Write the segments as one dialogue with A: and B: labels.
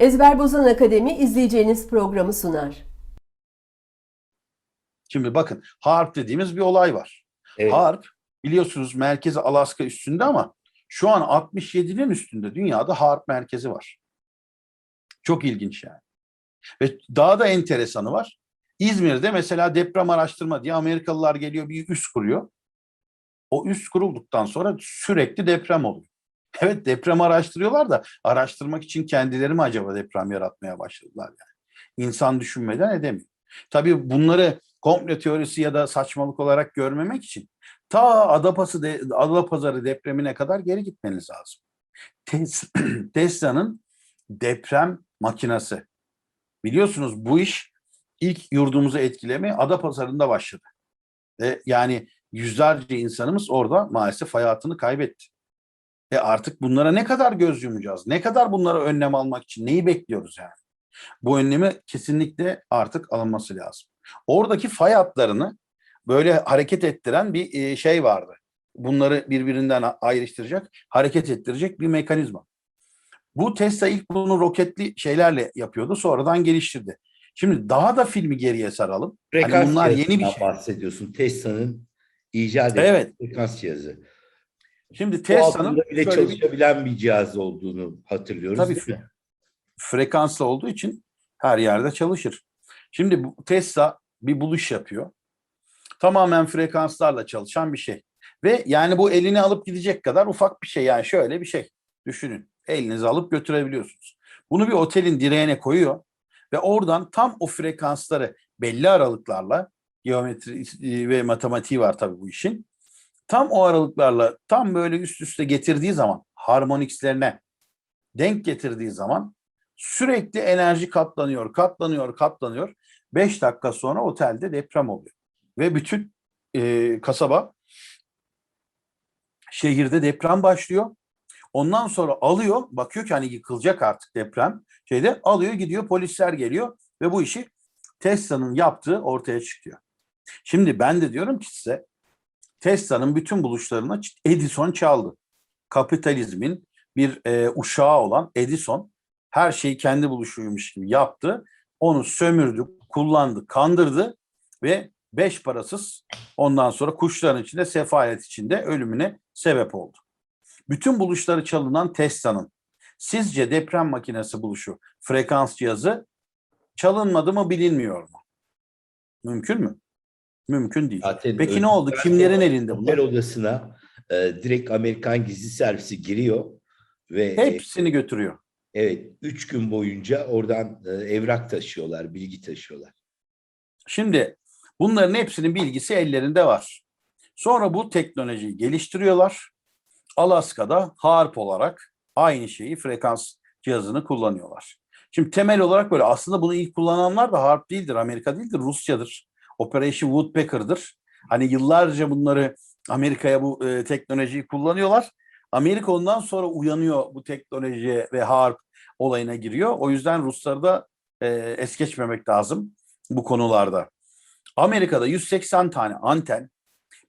A: Ezber Bozan Akademi izleyeceğiniz programı sunar.
B: Şimdi bakın harp dediğimiz bir olay var.
C: Evet.
B: Harp biliyorsunuz merkezi Alaska üstünde ama şu an 67'nin üstünde dünyada harp merkezi var. Çok ilginç yani. Ve daha da enteresanı var. İzmir'de mesela deprem araştırma diye Amerikalılar geliyor bir üs kuruyor. O üs kurulduktan sonra sürekli deprem oluyor. Evet deprem araştırıyorlar da araştırmak için kendileri mi acaba deprem yaratmaya başladılar yani. İnsan düşünmeden edemiyor. Tabii bunları komple teorisi ya da saçmalık olarak görmemek için ta Adapazarı, de, Adapazarı depremine kadar geri gitmeniz lazım. Tes- Tesla'nın deprem makinası. Biliyorsunuz bu iş ilk yurdumuzu etkileme Adapazarı'nda başladı. Ve yani yüzlerce insanımız orada maalesef hayatını kaybetti. E artık bunlara ne kadar göz yumacağız? Ne kadar bunlara önlem almak için neyi bekliyoruz yani? Bu önlemi kesinlikle artık alınması lazım. Oradaki fay hatlarını böyle hareket ettiren bir e, şey vardı. Bunları birbirinden ayrıştıracak, hareket ettirecek bir mekanizma. Bu Tesla ilk bunu roketli şeylerle yapıyordu, sonradan geliştirdi. Şimdi daha da filmi geriye saralım.
C: Frekans
B: bunlar yeni bir şey.
C: bahsediyorsun. Tesla'nın icat ettiği
B: Evet.
C: frekans cihazı.
B: Şimdi
C: Tesla'nın bile
B: bir
C: çalışabilen bir cihaz olduğunu hatırlıyoruz.
B: Tabii
C: mi?
B: frekanslı olduğu için her yerde çalışır. Şimdi bu Tesla bir buluş yapıyor. Tamamen frekanslarla çalışan bir şey. Ve yani bu elini alıp gidecek kadar ufak bir şey. Yani şöyle bir şey. Düşünün. Elinizi alıp götürebiliyorsunuz. Bunu bir otelin direğine koyuyor ve oradan tam o frekansları belli aralıklarla geometri ve matematiği var tabii bu işin. Tam o aralıklarla tam böyle üst üste getirdiği zaman harmonikslerine denk getirdiği zaman sürekli enerji katlanıyor, katlanıyor, katlanıyor. 5 dakika sonra otelde deprem oluyor. Ve bütün e, kasaba şehirde deprem başlıyor. Ondan sonra alıyor, bakıyor ki hani yıkılacak artık deprem. Şeyde alıyor gidiyor polisler geliyor ve bu işi Tesla'nın yaptığı ortaya çıkıyor. Şimdi ben de diyorum ki size Tesla'nın bütün buluşlarını Edison çaldı. Kapitalizmin bir e, uşağı olan Edison her şeyi kendi buluşuymuş gibi yaptı. Onu sömürdü, kullandı, kandırdı ve beş parasız ondan sonra kuşların içinde sefalet içinde ölümüne sebep oldu. Bütün buluşları çalınan Tesla'nın sizce deprem makinesi buluşu frekans cihazı çalınmadı mı bilinmiyor mu? Mümkün mü? Mümkün değil.
C: Zaten
B: Peki ne oldu? Kimlerin elinde bunlar?
C: odasına e, direkt Amerikan gizli servisi giriyor ve e,
B: Hepsini götürüyor.
C: evet üç gün boyunca oradan e, evrak taşıyorlar, bilgi taşıyorlar.
B: Şimdi bunların hepsinin bilgisi ellerinde var. Sonra bu teknolojiyi geliştiriyorlar. Alaska'da HARP olarak aynı şeyi frekans cihazını kullanıyorlar. Şimdi temel olarak böyle aslında bunu ilk kullananlar da HARP değildir, Amerika değildir, Rusya'dır. Operation Woodpecker'dır. Hani yıllarca bunları Amerika'ya bu e, teknolojiyi kullanıyorlar. Amerika ondan sonra uyanıyor bu teknolojiye ve HARP olayına giriyor. O yüzden Rusları da e, es geçmemek lazım bu konularda. Amerika'da 180 tane anten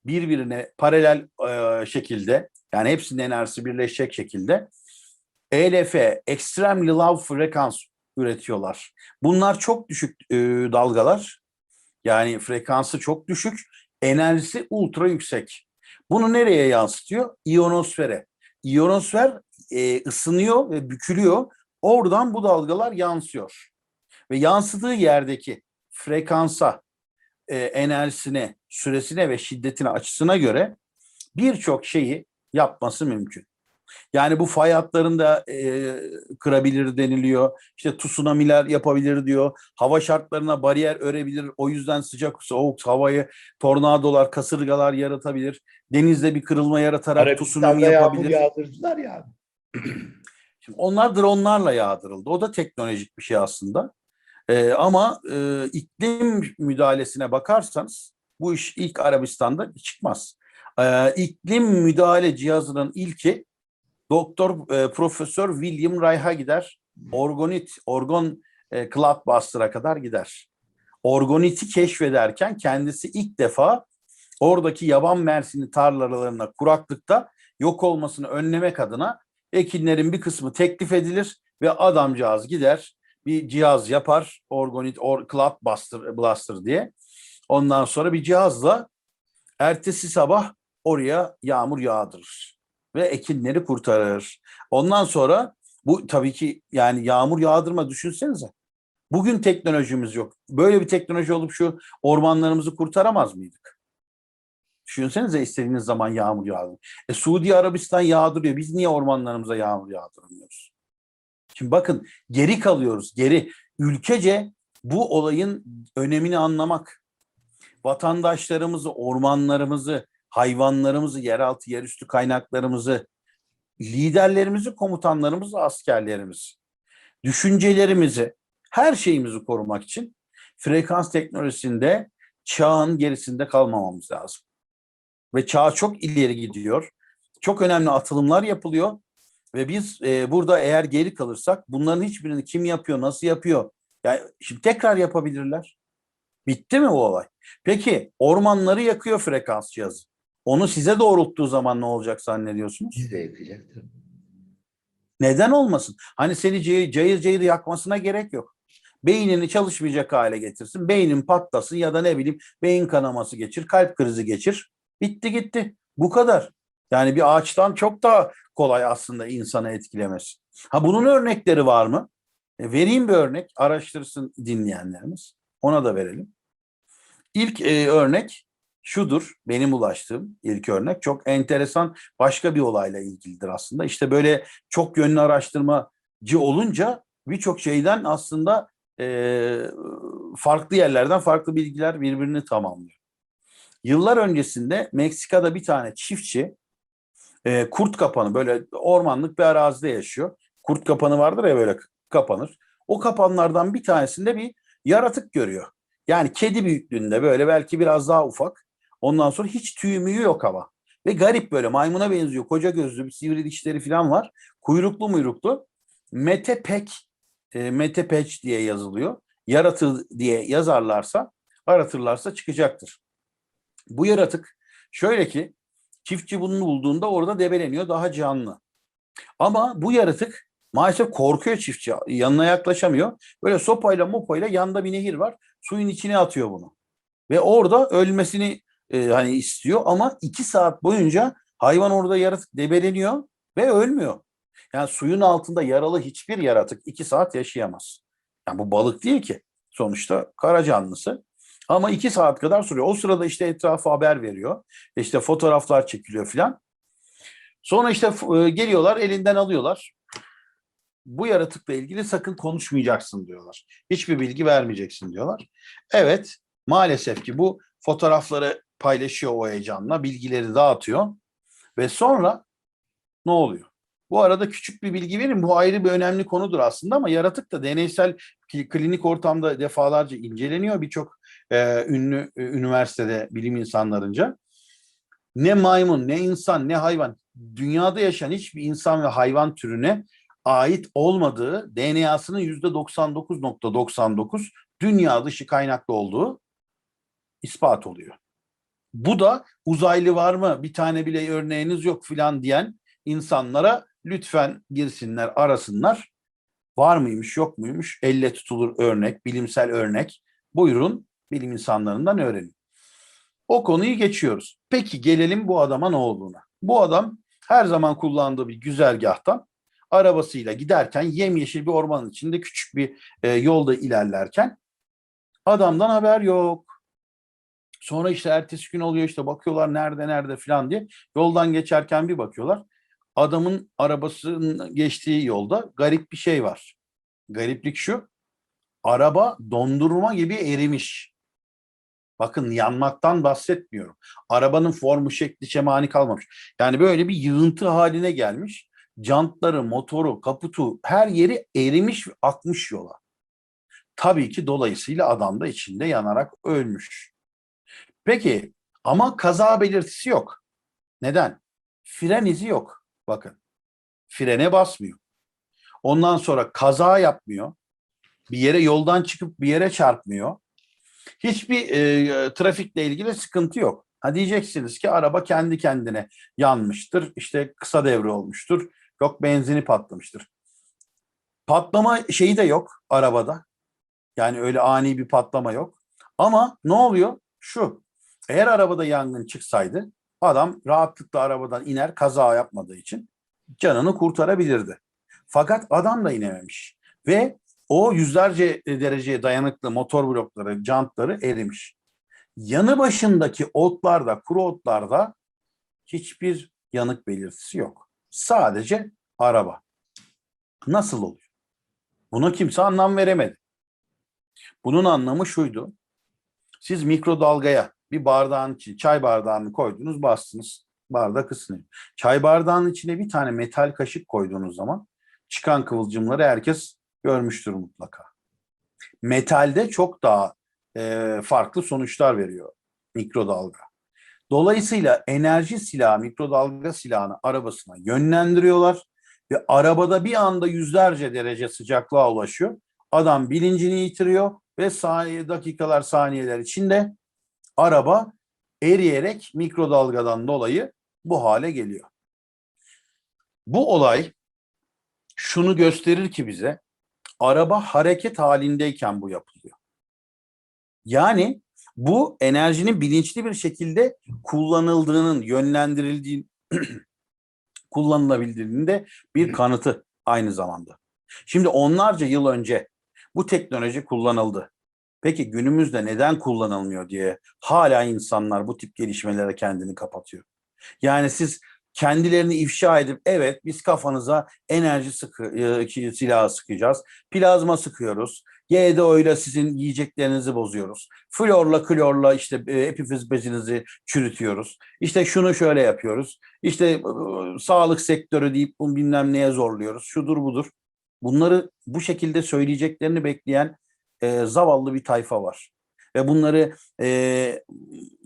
B: birbirine paralel e, şekilde yani hepsinin enerjisi birleşecek şekilde ELF, Extremely Low Frequency üretiyorlar. Bunlar çok düşük e, dalgalar. Yani frekansı çok düşük, enerjisi ultra yüksek. Bunu nereye yansıtıyor? İyonosfere. İyonosfer e, ısınıyor ve bükülüyor. Oradan bu dalgalar yansıyor. Ve yansıdığı yerdeki frekansa, e, enerjisine, süresine ve şiddetine, açısına göre birçok şeyi yapması mümkün. Yani bu fay hatlarında e, kırabilir deniliyor. İşte tsunamiler yapabilir diyor. Hava şartlarına bariyer örebilir. O yüzden sıcak soğuk havayı tornadolar, kasırgalar yaratabilir. Denizde bir kırılma yaratarak tsunami
C: Arabistan'da yağmur
B: yapabilir.
C: yağdırdılar ya.
B: Şimdi onlar dronlarla yağdırıldı. O da teknolojik bir şey aslında. Ee, ama e, iklim müdahalesine bakarsanız bu iş ilk Arabistan'da çıkmaz. Ee, iklim müdahale cihazının ilki Doktor e, Profesör William Ray'a gider. Orgonit, orgon e, Cloudbuster'a kadar gider. Orgonit'i keşfederken kendisi ilk defa oradaki yaban mersini tarlalarına kuraklıkta yok olmasını önlemek adına ekinlerin bir kısmı teklif edilir ve adamcağız gider bir cihaz yapar organit or cloud buster, blaster diye. Ondan sonra bir cihazla ertesi sabah oraya yağmur yağdırır ve ekinleri kurtarır. Ondan sonra bu tabii ki yani yağmur yağdırma düşünsenize. Bugün teknolojimiz yok. Böyle bir teknoloji olup şu ormanlarımızı kurtaramaz mıydık? Düşünsenize istediğiniz zaman yağmur yağdır. E Suudi Arabistan yağdırıyor. Biz niye ormanlarımıza yağmur yağdıramıyoruz? Şimdi bakın geri kalıyoruz. Geri. Ülkece bu olayın önemini anlamak. Vatandaşlarımızı, ormanlarımızı, hayvanlarımızı, yeraltı, yerüstü kaynaklarımızı, liderlerimizi, komutanlarımızı, askerlerimizi, düşüncelerimizi, her şeyimizi korumak için frekans teknolojisinde çağın gerisinde kalmamamız lazım. Ve çağ çok ileri gidiyor. Çok önemli atılımlar yapılıyor. Ve biz e, burada eğer geri kalırsak bunların hiçbirini kim yapıyor, nasıl yapıyor? Yani şimdi tekrar yapabilirler. Bitti mi bu olay? Peki ormanları yakıyor frekans cihazı. Onu size doğrulttuğu zaman ne olacak zannediyorsunuz?
C: Biz de yakacaktır.
B: Neden olmasın? Hani seni cayır cayır, cayır yakmasına gerek yok. Beynini çalışmayacak hale getirsin. Beynin patlasın ya da ne bileyim beyin kanaması geçir, kalp krizi geçir. Bitti gitti. Bu kadar. Yani bir ağaçtan çok daha kolay aslında insanı etkilemesi. Ha bunun örnekleri var mı? E, vereyim bir örnek. Araştırsın dinleyenlerimiz. Ona da verelim. İlk e, örnek şudur. Benim ulaştığım ilk örnek. Çok enteresan başka bir olayla ilgilidir aslında. İşte böyle çok yönlü araştırmacı olunca birçok şeyden aslında e, farklı yerlerden farklı bilgiler birbirini tamamlıyor. Yıllar öncesinde Meksika'da bir tane çiftçi e, kurt kapanı böyle ormanlık bir arazide yaşıyor. Kurt kapanı vardır ya böyle kapanır. O kapanlardan bir tanesinde bir yaratık görüyor. Yani kedi büyüklüğünde böyle belki biraz daha ufak. Ondan sonra hiç tüyü müyü yok ama. Ve garip böyle maymuna benziyor. Koca gözlü bir sivri dişleri falan var. Kuyruklu muyruklu. Metepek, e, Metepeç diye yazılıyor. Yaratı diye yazarlarsa, aratırlarsa çıkacaktır. Bu yaratık şöyle ki çiftçi bunu bulduğunda orada debeleniyor daha canlı. Ama bu yaratık maalesef korkuyor çiftçi. Yanına yaklaşamıyor. Böyle sopayla mopayla yanda bir nehir var. Suyun içine atıyor bunu. Ve orada ölmesini e, hani istiyor ama iki saat boyunca hayvan orada yaratık debeleniyor ve ölmüyor. Yani suyun altında yaralı hiçbir yaratık iki saat yaşayamaz. Yani bu balık değil ki. Sonuçta kara canlısı. Ama iki saat kadar sürüyor. O sırada işte etrafa haber veriyor. İşte fotoğraflar çekiliyor filan. Sonra işte e, geliyorlar elinden alıyorlar. Bu yaratıkla ilgili sakın konuşmayacaksın diyorlar. Hiçbir bilgi vermeyeceksin diyorlar. Evet maalesef ki bu fotoğrafları paylaşıyor o heyecanla. Bilgileri dağıtıyor. Ve sonra ne oluyor? Bu arada küçük bir bilgi verin. Bu ayrı bir önemli konudur aslında ama yaratık da deneysel klinik ortamda defalarca inceleniyor. Birçok e, ünlü e, üniversitede bilim insanlarınca. Ne maymun, ne insan, ne hayvan, dünyada yaşayan hiçbir insan ve hayvan türüne ait olmadığı DNA'sının %99.99 dünya dışı kaynaklı olduğu ispat oluyor. Bu da uzaylı var mı bir tane bile örneğiniz yok filan diyen insanlara lütfen girsinler arasınlar. Var mıymış yok muymuş elle tutulur örnek bilimsel örnek buyurun bilim insanlarından öğrenin. O konuyu geçiyoruz. Peki gelelim bu adama ne olduğuna. Bu adam her zaman kullandığı bir güzergahtan arabasıyla giderken yemyeşil bir ormanın içinde küçük bir e, yolda ilerlerken adamdan haber yok. Sonra işte ertesi gün oluyor işte bakıyorlar nerede nerede falan diye. Yoldan geçerken bir bakıyorlar. Adamın arabasının geçtiği yolda garip bir şey var. Gariplik şu. Araba dondurma gibi erimiş. Bakın yanmaktan bahsetmiyorum. Arabanın formu, şekli, şemani kalmamış. Yani böyle bir yığıntı haline gelmiş. Jantları, motoru, kaputu her yeri erimiş akmış yola. Tabii ki dolayısıyla adam da içinde yanarak ölmüş. Peki ama kaza belirtisi yok. Neden? Fren izi yok. Bakın. Frene basmıyor. Ondan sonra kaza yapmıyor. Bir yere yoldan çıkıp bir yere çarpmıyor. Hiçbir e, trafikle ilgili sıkıntı yok. Ha diyeceksiniz ki araba kendi kendine yanmıştır. İşte kısa devre olmuştur. Yok benzini patlamıştır. Patlama şeyi de yok arabada. Yani öyle ani bir patlama yok. Ama ne oluyor? Şu. Eğer arabada yangın çıksaydı adam rahatlıkla arabadan iner kaza yapmadığı için canını kurtarabilirdi. Fakat adam da inememiş. Ve o yüzlerce dereceye dayanıklı motor blokları, jantları erimiş. Yanı başındaki otlarda, kuru otlarda hiçbir yanık belirtisi yok. Sadece araba. Nasıl oluyor? Buna kimse anlam veremedi. Bunun anlamı şuydu. Siz mikrodalgaya bir bardağın içine çay bardağını koydunuz bastınız. Bardak ısınıyor. Çay bardağının içine bir tane metal kaşık koyduğunuz zaman çıkan kıvılcımları herkes görmüştür mutlaka. Metalde çok daha e, farklı sonuçlar veriyor mikrodalga. Dolayısıyla enerji silahı, mikrodalga silahını arabasına yönlendiriyorlar ve arabada bir anda yüzlerce derece sıcaklığa ulaşıyor. Adam bilincini yitiriyor ve saniye, dakikalar, saniyeler içinde araba eriyerek mikrodalgadan dolayı bu hale geliyor. Bu olay şunu gösterir ki bize araba hareket halindeyken bu yapılıyor. Yani bu enerjinin bilinçli bir şekilde kullanıldığının, yönlendirildiği kullanılabildiğinin de bir kanıtı aynı zamanda. Şimdi onlarca yıl önce bu teknoloji kullanıldı. Peki günümüzde neden kullanılmıyor diye hala insanlar bu tip gelişmelere kendini kapatıyor. Yani siz kendilerini ifşa edip evet biz kafanıza enerji sıkı, e, silahı sıkacağız. Plazma sıkıyoruz. GDO ile sizin yiyeceklerinizi bozuyoruz. Florla klorla işte e, epifiz bezinizi çürütüyoruz. İşte şunu şöyle yapıyoruz. İşte e, sağlık sektörü deyip bilmem neye zorluyoruz. Şudur budur. Bunları bu şekilde söyleyeceklerini bekleyen e, zavallı bir tayfa var. Ve bunları e,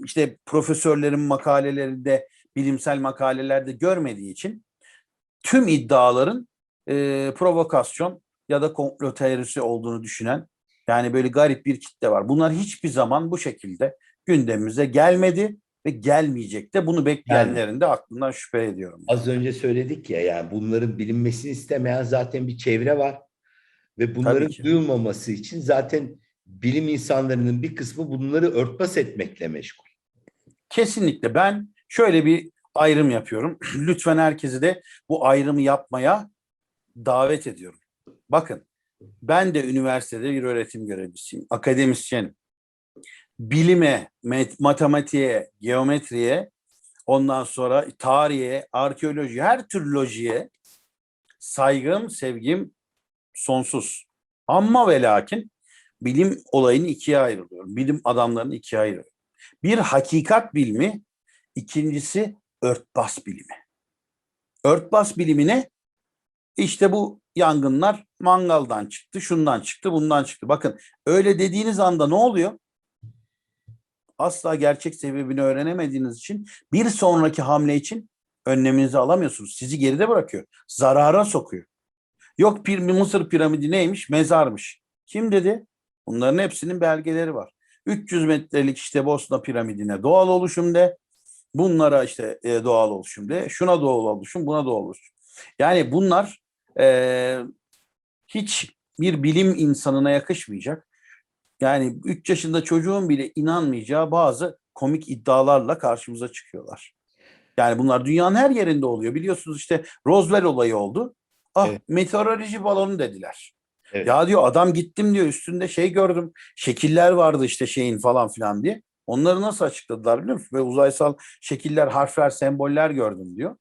B: işte profesörlerin makalelerinde, bilimsel makalelerde görmediği için tüm iddiaların e, provokasyon ya da komplo teorisi olduğunu düşünen yani böyle garip bir kitle var. Bunlar hiçbir zaman bu şekilde gündemimize gelmedi ve gelmeyecek de bunu bekleyenlerin de aklından şüphe ediyorum.
C: Az önce söyledik ya yani bunların bilinmesini istemeyen zaten bir çevre var. Ve bunların duyulmaması için zaten bilim insanlarının bir kısmı bunları örtbas etmekle meşgul.
B: Kesinlikle ben şöyle bir ayrım yapıyorum. Lütfen herkesi de bu ayrımı yapmaya davet ediyorum. Bakın ben de üniversitede bir öğretim görevlisiyim, akademisyenim. Bilime, matematiğe, geometriye, ondan sonra tarihe, arkeoloji, her tür lojiye saygım, sevgim sonsuz. Ama ve lakin bilim olayını ikiye ayrılıyorum. Bilim adamlarını ikiye ayırıyorum. Bir hakikat bilimi, ikincisi örtbas bilimi. Örtbas bilimine işte bu yangınlar mangaldan çıktı, şundan çıktı, bundan çıktı. Bakın öyle dediğiniz anda ne oluyor? Asla gerçek sebebini öğrenemediğiniz için bir sonraki hamle için önleminizi alamıyorsunuz. Sizi geride bırakıyor. Zarara sokuyor. Yok bir Mısır piramidi neymiş? Mezarmış. Kim dedi? Bunların hepsinin belgeleri var. 300 metrelik işte Bosna piramidine doğal oluşum de. Bunlara işte e, doğal oluşum de. Şuna doğal oluşum, buna doğal oluşum. Yani bunlar e, hiç bir bilim insanına yakışmayacak. Yani 3 yaşında çocuğun bile inanmayacağı bazı komik iddialarla karşımıza çıkıyorlar. Yani bunlar dünyanın her yerinde oluyor. Biliyorsunuz işte Roswell olayı oldu. Ah
C: Evet.
B: meteoroloji balonu dediler.
C: Evet.
B: Ya diyor adam gittim diyor üstünde şey gördüm. Şekiller vardı işte şeyin falan filan diye. Onları nasıl açıkladılar biliyor musun? Ve uzaysal şekiller, harfler, semboller gördüm diyor.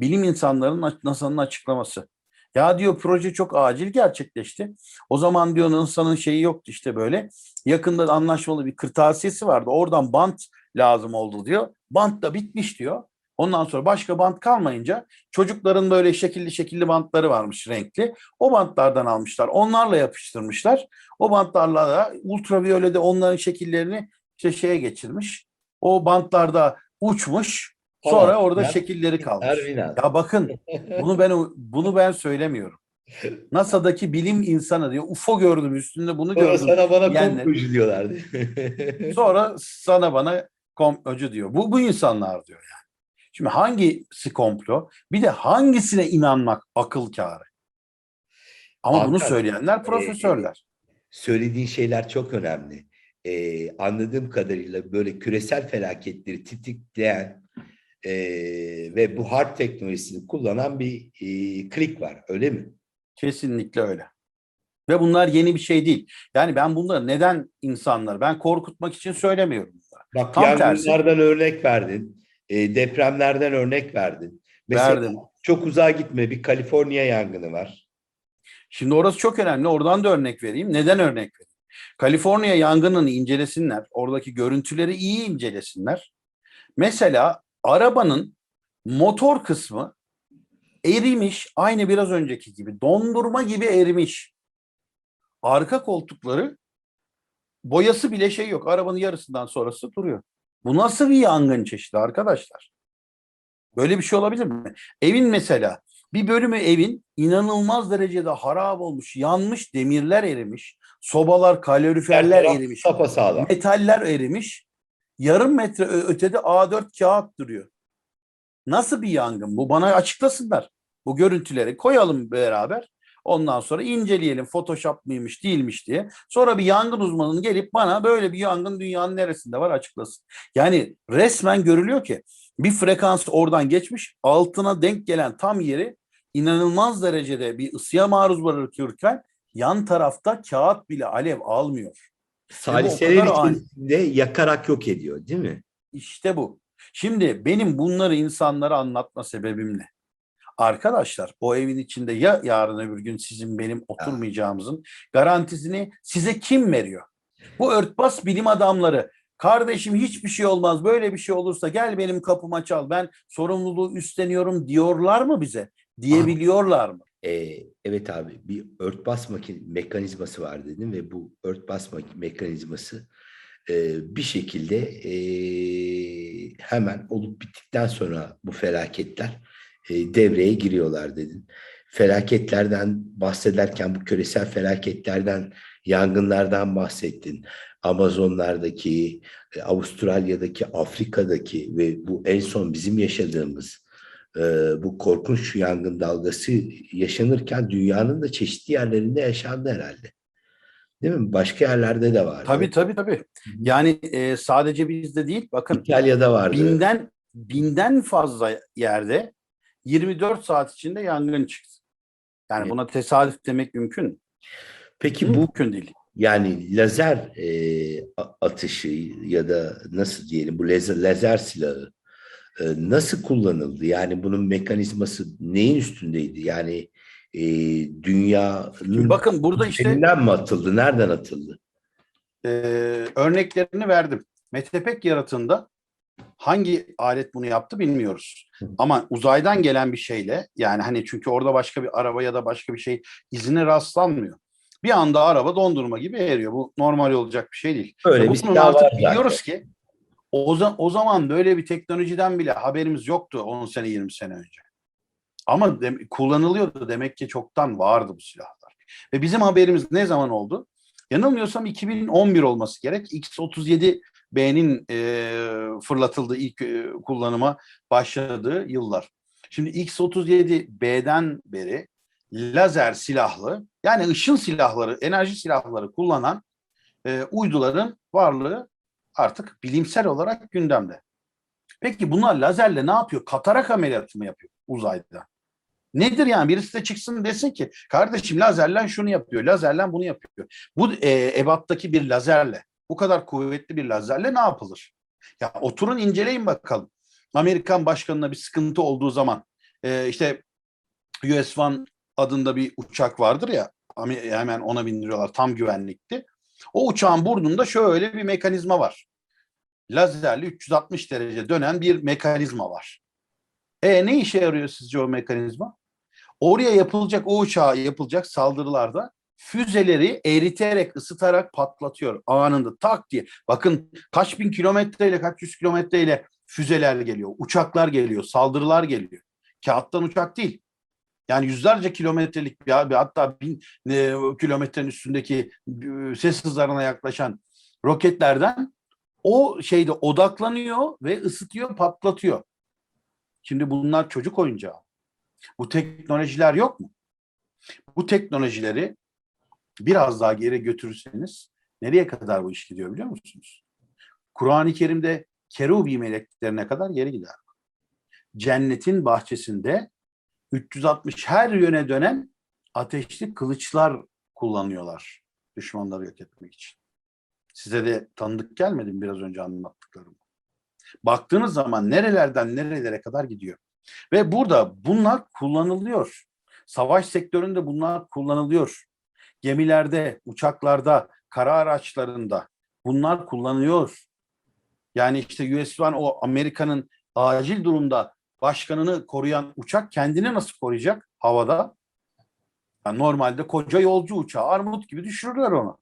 B: Bilim insanlarının NASA'nın açıklaması. Ya diyor proje çok acil gerçekleşti. O zaman diyor NASA'nın şeyi yoktu işte böyle. Yakında anlaşmalı bir kırtasiyesi vardı. Oradan bant lazım oldu diyor. Bant da bitmiş diyor. Ondan sonra başka bant kalmayınca çocukların böyle şekilli şekilli bantları varmış renkli. O bantlardan almışlar. Onlarla yapıştırmışlar. O bantlarla da ultraviyolede onların şekillerini işte şeye geçirmiş. O bantlarda uçmuş. Sonra
C: Tamam.
B: orada
C: Ya-
B: şekilleri kalmış.
C: Ervin abi.
B: Ya bakın bunu ben bunu ben söylemiyorum. NASA'daki bilim insanı diyor UFO gördüm üstünde bunu
C: Sonra
B: gördüm.
C: sana bana komplocu diyorlardı.
B: Sonra sana bana komplocu diyor. Bu, bu insanlar diyor yani. Şimdi hangisi komplo? Bir de hangisine inanmak akıl kârı? Ama bunu
C: Hakan,
B: söyleyenler profesörler.
C: Söylediğin şeyler çok önemli. Ee, anladığım kadarıyla böyle küresel felaketleri tetikleyen e, ve bu harp teknolojisini kullanan bir e, klik var, öyle mi?
B: Kesinlikle öyle. Ve bunlar yeni bir şey değil. Yani ben bunları neden insanlar, ben korkutmak için söylemiyorum. bunları.
C: Bak
B: Tam tersi.
C: yangınlardan örnek verdin, e, depremlerden örnek verdin. Mesela
B: Verdim.
C: çok uzağa gitme bir Kaliforniya yangını var.
B: Şimdi orası çok önemli. Oradan da örnek vereyim. Neden örnek vereyim? Kaliforniya yangınını incelesinler. Oradaki görüntüleri iyi incelesinler. Mesela arabanın motor kısmı erimiş. Aynı biraz önceki gibi. Dondurma gibi erimiş. Arka koltukları boyası bile şey yok. Arabanın yarısından sonrası duruyor. Bu nasıl bir yangın çeşidi arkadaşlar? Böyle bir şey olabilir mi? Evin mesela bir bölümü evin inanılmaz derecede harap olmuş, yanmış, demirler erimiş, sobalar, kaloriferler erimiş,
C: Sapasağlam.
B: metaller erimiş. Yarım metre ötede A4 kağıt duruyor. Nasıl bir yangın bu? Bana açıklasınlar. Bu görüntüleri koyalım beraber. Ondan sonra inceleyelim Photoshop mıymış değilmiş diye. Sonra bir yangın uzmanının gelip bana böyle bir yangın dünyanın neresinde var açıklasın. Yani resmen görülüyor ki bir frekans oradan geçmiş altına denk gelen tam yeri inanılmaz derecede bir ısıya maruz bırakırken yan tarafta kağıt bile alev almıyor.
C: Saliseler
B: kadar ani.
C: yakarak yok ediyor değil mi?
B: İşte bu. Şimdi benim bunları insanlara anlatma sebebim ne? Arkadaşlar o evin içinde ya yarın öbür gün sizin benim oturmayacağımızın garantisini size kim veriyor? Bu örtbas bilim adamları kardeşim hiçbir şey olmaz böyle bir şey olursa gel benim kapıma çal ben sorumluluğu üstleniyorum diyorlar mı bize? Diyebiliyorlar mı?
C: Ee, evet abi bir örtbas mekanizması var dedim ve bu örtbas mekanizması e, bir şekilde e, hemen olup bittikten sonra bu felaketler e, devreye giriyorlar dedin. Felaketlerden bahsederken bu küresel felaketlerden, yangınlardan bahsettin. Amazonlardaki, e, Avustralya'daki, Afrika'daki ve bu en son bizim yaşadığımız e, bu korkunç yangın dalgası yaşanırken dünyanın da çeşitli yerlerinde yaşandı herhalde. Değil mi? Başka yerlerde de vardı.
B: Tabii tabii tabii. Yani e, sadece bizde değil bakın
C: İtalya'da vardı.
B: binden binden fazla yerde 24 saat içinde yangın çıktı. Yani
C: Evet.
B: buna tesadüf demek mümkün. mü?
C: Peki bu
B: mümkün değil.
C: yani lazer e, atışı ya da nasıl diyelim bu lazer, lazer silahı e, nasıl kullanıldı? Yani bunun mekanizması neyin üstündeydi? Yani e, dünyanın
B: Bakın burada işte
C: mi atıldı? Nereden atıldı?
B: e, örneklerini verdim. Metepek yaratığında hangi alet bunu yaptı bilmiyoruz. Ama uzaydan gelen bir şeyle yani hani çünkü orada başka bir araba ya da başka bir şey izine rastlanmıyor. Bir anda araba dondurma gibi eriyor. Bu normal olacak bir şey değil.
C: Öyle
B: Ve
C: bir silah
B: artık biliyoruz ki o, o zaman böyle bir teknolojiden bile haberimiz yoktu 10 sene 20 sene önce. Ama dem- kullanılıyordu demek ki çoktan vardı bu silahlar. Ve bizim haberimiz ne zaman oldu? Yanılmıyorsam 2011 olması gerek. X-37B'nin e, fırlatıldığı ilk e, kullanıma başladığı yıllar. Şimdi X-37B'den beri lazer silahlı yani ışın silahları, enerji silahları kullanan e, uyduların varlığı artık bilimsel olarak gündemde. Peki bunlar lazerle ne yapıyor? Katarak ameliyatı mı yapıyor uzayda? Nedir yani? Birisi de çıksın desin ki kardeşim lazerle şunu yapıyor, lazerle bunu yapıyor. Bu e, ebattaki bir lazerle, bu kadar kuvvetli bir lazerle ne yapılır? Ya oturun inceleyin bakalım. Amerikan başkanına bir sıkıntı olduğu zaman e, işte US One adında bir uçak vardır ya hemen ona bindiriyorlar tam güvenlikti. O uçağın burnunda şöyle bir mekanizma var. Lazerli 360 derece dönen bir mekanizma var. E ne işe yarıyor sizce o mekanizma? Oraya yapılacak o uçağa yapılacak saldırılarda füzeleri eriterek, ısıtarak patlatıyor anında tak diye. Bakın kaç bin kilometreyle, kaç yüz kilometreyle füzeler geliyor, uçaklar geliyor, saldırılar geliyor. Kağıttan uçak değil. Yani yüzlerce kilometrelik bir, bir hatta bin e, kilometrenin üstündeki e, ses hızlarına yaklaşan roketlerden o şeyde odaklanıyor ve ısıtıyor, patlatıyor. Şimdi bunlar çocuk oyuncağı. Bu teknolojiler yok mu? Bu teknolojileri biraz daha geri götürürseniz nereye kadar bu iş gidiyor biliyor musunuz? Kur'an-ı Kerim'de kerubi meleklerine kadar geri gider. Cennetin bahçesinde 360 her yöne dönen ateşli kılıçlar kullanıyorlar düşmanları yok etmek için. Size de tanıdık gelmedi mi biraz önce anlattıklarım? Baktığınız zaman nerelerden nerelere kadar gidiyor. Ve burada bunlar kullanılıyor. Savaş sektöründe bunlar kullanılıyor. Gemilerde, uçaklarda, kara araçlarında bunlar kullanılıyor. Yani işte US One o Amerika'nın acil durumda başkanını koruyan uçak kendini nasıl koruyacak havada? Yani normalde koca yolcu uçağı armut gibi düşürürler onu.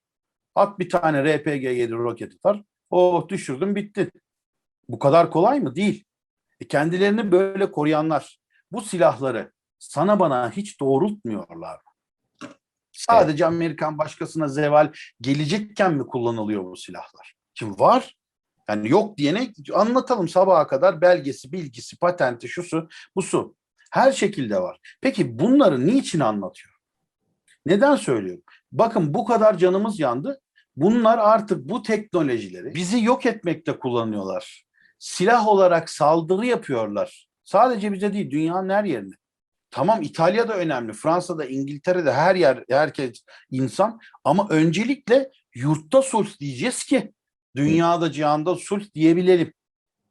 B: At bir tane RPG-7 roket atar. O düşürdün bitti. Bu kadar kolay mı? Değil. E kendilerini böyle koruyanlar bu silahları sana bana hiç doğrultmuyorlar. Sadece Amerikan başkasına zeval gelecekken mi kullanılıyor bu silahlar? Şimdi var. Yani yok diyene anlatalım sabaha kadar belgesi, bilgisi, patenti, şusu, busu. Her şekilde var. Peki bunları niçin anlatıyor? Neden söylüyorum? Bakın bu kadar canımız yandı. Bunlar artık bu teknolojileri bizi yok etmekte kullanıyorlar. Silah olarak saldırı yapıyorlar. Sadece bize değil dünyanın her yerine. Tamam İtalya'da önemli, Fransa'da, İngiltere'de her yer herkes insan ama öncelikle yurtta sulh diyeceğiz ki dünyada cihanda sulh diyebilelim.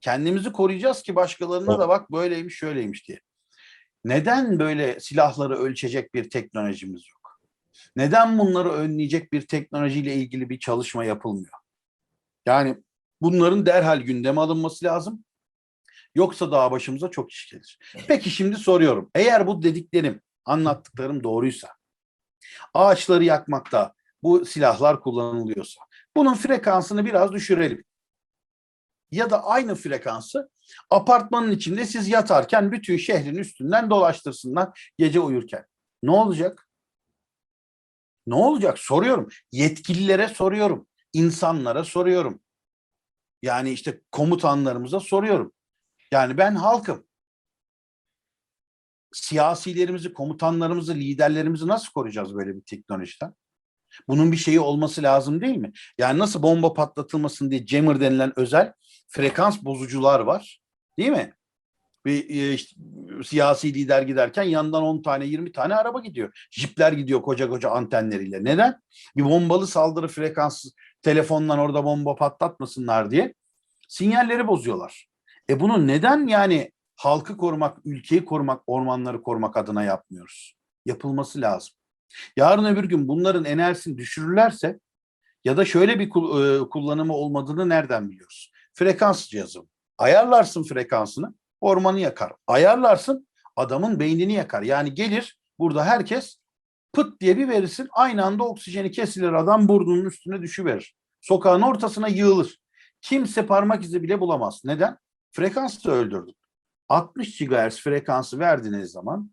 B: Kendimizi koruyacağız ki başkalarına da bak böyleymiş şöyleymiş diye. Neden böyle silahları ölçecek bir teknolojimiz yok? Neden bunları önleyecek bir teknolojiyle ilgili bir çalışma yapılmıyor? Yani bunların derhal gündeme alınması lazım. Yoksa daha başımıza çok iş gelir. Peki şimdi soruyorum. Eğer bu dediklerim, anlattıklarım doğruysa, ağaçları yakmakta bu silahlar kullanılıyorsa, bunun frekansını biraz düşürelim. Ya da aynı frekansı apartmanın içinde siz yatarken bütün şehrin üstünden dolaştırsınlar gece uyurken. Ne olacak? Ne olacak? Soruyorum. Yetkililere soruyorum. insanlara soruyorum. Yani işte komutanlarımıza soruyorum. Yani ben halkım. Siyasilerimizi, komutanlarımızı, liderlerimizi nasıl koruyacağız böyle bir teknolojiden? Bunun bir şeyi olması lazım değil mi? Yani nasıl bomba patlatılmasın diye jammer denilen özel frekans bozucular var. Değil mi? Bir e, işte, siyasi lider giderken yandan 10 tane 20 tane araba gidiyor. Jipler gidiyor koca koca antenleriyle. Neden? Bir bombalı saldırı frekans telefondan orada bomba patlatmasınlar diye sinyalleri bozuyorlar. E bunu neden yani halkı korumak, ülkeyi korumak, ormanları korumak adına yapmıyoruz? Yapılması lazım. Yarın öbür gün bunların enerjisini düşürürlerse ya da şöyle bir kullanımı olmadığını nereden biliyoruz? Frekans cihazı. Ayarlarsın frekansını, ormanı yakar. Ayarlarsın, adamın beynini yakar. Yani gelir burada herkes pıt diye bir verirsin. Aynı anda oksijeni kesilir adam burnunun üstüne düşüverir. Sokağın ortasına yığılır. Kimse parmak izi bile bulamaz. Neden? Frekansı öldürdün. 60 GHz frekansı verdiğiniz zaman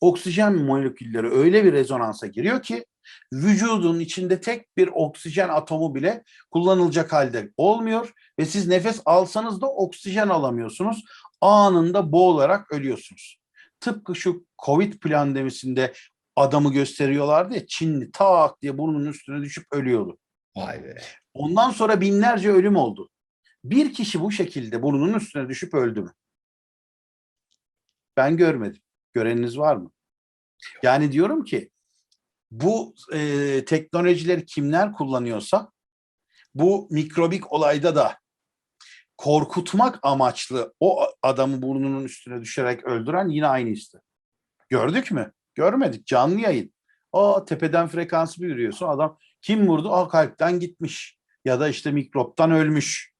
B: oksijen molekülleri öyle bir rezonansa giriyor ki vücudun içinde tek bir oksijen atomu bile kullanılacak halde olmuyor ve siz nefes alsanız da oksijen alamıyorsunuz. Anında boğularak ölüyorsunuz. Tıpkı şu Covid plandemisinde adamı gösteriyorlardı ya Çinli tak diye burnunun üstüne düşüp ölüyordu.
C: Vay be.
B: Ondan sonra binlerce ölüm oldu. Bir kişi bu şekilde burnunun üstüne düşüp öldü mü? Ben görmedim. Göreniniz var mı? Yani diyorum ki bu e, teknolojileri kimler kullanıyorsa bu mikrobik olayda da korkutmak amaçlı o adamı burnunun üstüne düşerek öldüren yine aynı işte. Gördük mü? Görmedik. Canlı yayın. O tepeden frekansı bir yürüyorsun. Adam kim vurdu? Aa kalpten gitmiş. Ya da işte mikroptan ölmüş.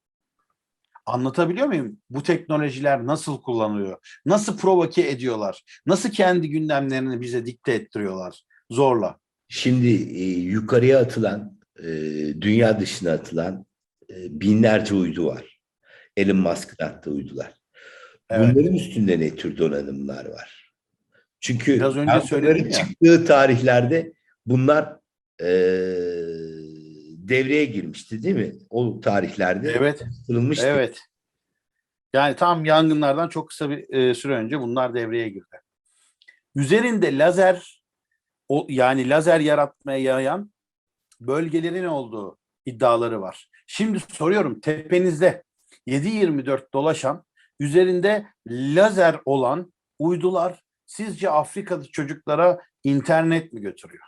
B: Anlatabiliyor muyum? Bu teknolojiler nasıl kullanılıyor? Nasıl provoke ediyorlar? Nasıl kendi gündemlerini bize dikte ettiriyorlar? Zorla.
C: Şimdi e, yukarıya atılan, e, dünya dışına atılan e, binlerce uydu var. Elon Musk'ın attığı uydular.
B: Evet.
C: Bunların üstünde ne tür donanımlar var? Çünkü
B: Biraz önce söyledim ya.
C: çıktığı tarihlerde bunlar e, devreye girmişti değil mi? O tarihlerde
B: Evet.
C: kırılmıştı.
B: Evet. Yani tam yangınlardan çok kısa bir e, süre önce bunlar devreye girdi. Üzerinde lazer o yani lazer yaratmaya yarayan bölgelerin olduğu iddiaları var. Şimdi soruyorum tepenizde 7-24 dolaşan üzerinde lazer olan uydular sizce Afrika'da çocuklara internet mi götürüyor?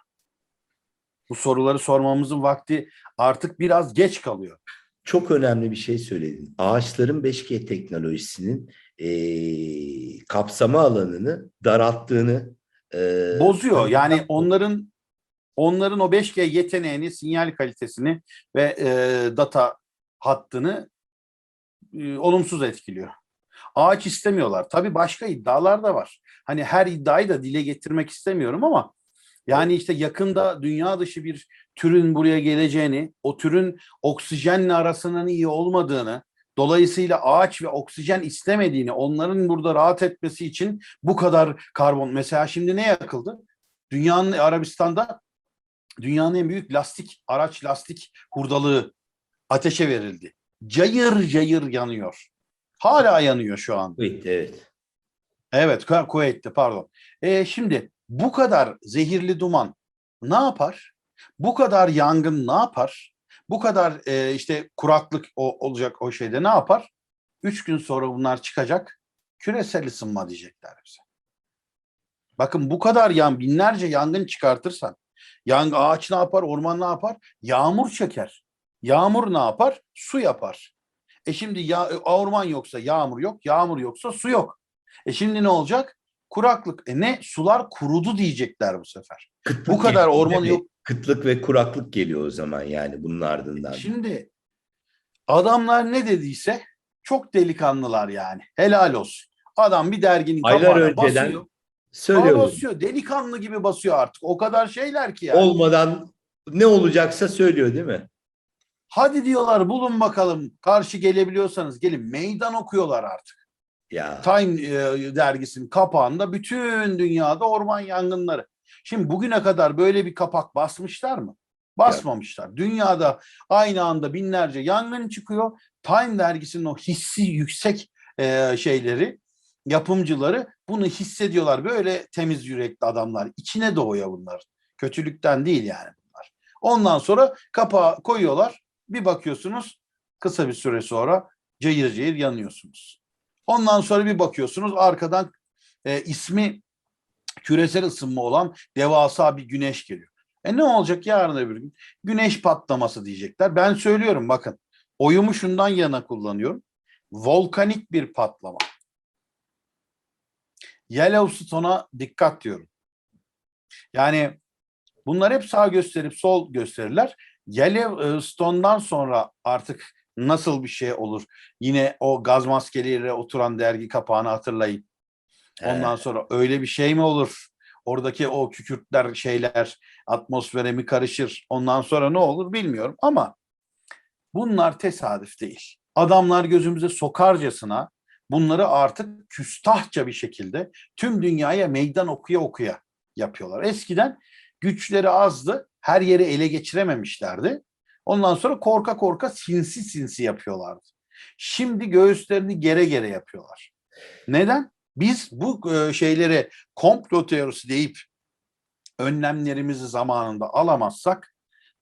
B: Bu soruları sormamızın vakti artık biraz geç kalıyor.
C: Çok önemli bir şey söyledin. Ağaçların 5G teknolojisinin eee, kapsama alanını daralttığını eee,
B: Bozuyor. Yani onların onların o 5G yeteneğini, sinyal kalitesini ve e, data hattını e, olumsuz etkiliyor. Ağaç istemiyorlar. Tabii başka iddialar da var. Hani her iddiayı da dile getirmek istemiyorum ama yani işte yakında dünya dışı bir türün buraya geleceğini, o türün oksijenle arasının iyi olmadığını, dolayısıyla ağaç ve oksijen istemediğini, onların burada rahat etmesi için bu kadar karbon. Mesela şimdi ne yakıldı? Dünyanın Arabistan'da dünyanın en büyük lastik, araç lastik hurdalığı ateşe verildi. Cayır cayır yanıyor. Hala yanıyor şu an.
C: Evet, evet.
B: Evet, Ku- Kuveyt'te pardon. E, şimdi bu kadar zehirli duman ne yapar? Bu kadar yangın ne yapar? Bu kadar e, işte kuraklık o, olacak o şeyde ne yapar? Üç gün sonra bunlar çıkacak. Küresel ısınma diyecekler bize. Bakın bu kadar yan binlerce yangın çıkartırsan, yang ağaç ne yapar, orman ne yapar? Yağmur çeker. Yağmur ne yapar? Su yapar. E şimdi ya, orman yoksa yağmur yok, yağmur yoksa su yok. E şimdi ne olacak? Kuraklık. E ne? Sular kurudu diyecekler bu sefer.
C: Kıtlık
B: Bu kadar orman yok.
C: Kıtlık ve kuraklık geliyor o zaman yani bunun ardından.
B: Şimdi adamlar ne dediyse çok delikanlılar yani. Helal olsun. Adam bir derginin
C: Aylar
B: kapağına
C: önceden
B: basıyor.
C: Söylüyorum.
B: basıyor. Delikanlı gibi basıyor artık. O kadar şeyler ki yani.
C: Olmadan ne olacaksa söylüyor değil mi?
B: Hadi diyorlar bulun bakalım. Karşı gelebiliyorsanız gelin. Meydan okuyorlar artık.
C: Ya
B: Time e, dergisinin kapağında bütün dünyada orman yangınları. Şimdi bugüne kadar böyle bir kapak basmışlar mı? Basmamışlar. Dünyada aynı anda binlerce yangın çıkıyor. Time dergisinin o hissi yüksek e, şeyleri, yapımcıları bunu hissediyorlar. Böyle temiz yürekli adamlar. İçine doğuyor bunlar. Kötülükten değil yani bunlar. Ondan sonra kapağı koyuyorlar. Bir bakıyorsunuz kısa bir süre sonra cayır cayır yanıyorsunuz. Ondan sonra bir bakıyorsunuz arkadan e, ismi küresel ısınma olan devasa bir güneş geliyor. E ne olacak yarın öbür gün? Güneş patlaması diyecekler. Ben söylüyorum bakın. Oyumu şundan yana kullanıyorum. Volkanik bir patlama. Yellowstone'a dikkat diyorum. Yani bunlar hep sağ gösterip sol gösterirler. Yellowstone'dan sonra artık nasıl bir şey olur? Yine o gaz maskeleriyle oturan dergi kapağını hatırlayın. Ondan sonra öyle bir şey mi olur? Oradaki o kükürtler şeyler atmosfere mi karışır? Ondan sonra ne olur bilmiyorum ama bunlar tesadüf değil. Adamlar gözümüze sokarcasına bunları artık küstahça bir şekilde tüm dünyaya meydan okuya okuya yapıyorlar. Eskiden güçleri azdı, her yeri ele geçirememişlerdi. Ondan sonra korka korka sinsi sinsi yapıyorlardı. Şimdi göğüslerini gere gere yapıyorlar. Neden? Biz bu e, şeyleri komplo teorisi deyip önlemlerimizi zamanında alamazsak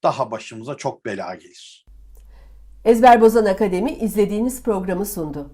B: daha başımıza çok bela gelir.
A: Ezber Bozan Akademi izlediğiniz programı sundu.